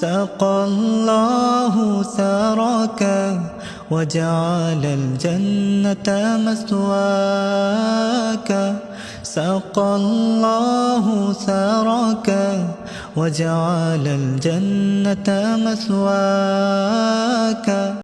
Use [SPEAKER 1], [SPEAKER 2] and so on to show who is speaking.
[SPEAKER 1] سقى الله ثرك وجعل الجنة مسواك. سقى الله ثرك وجعل الجنة مثواك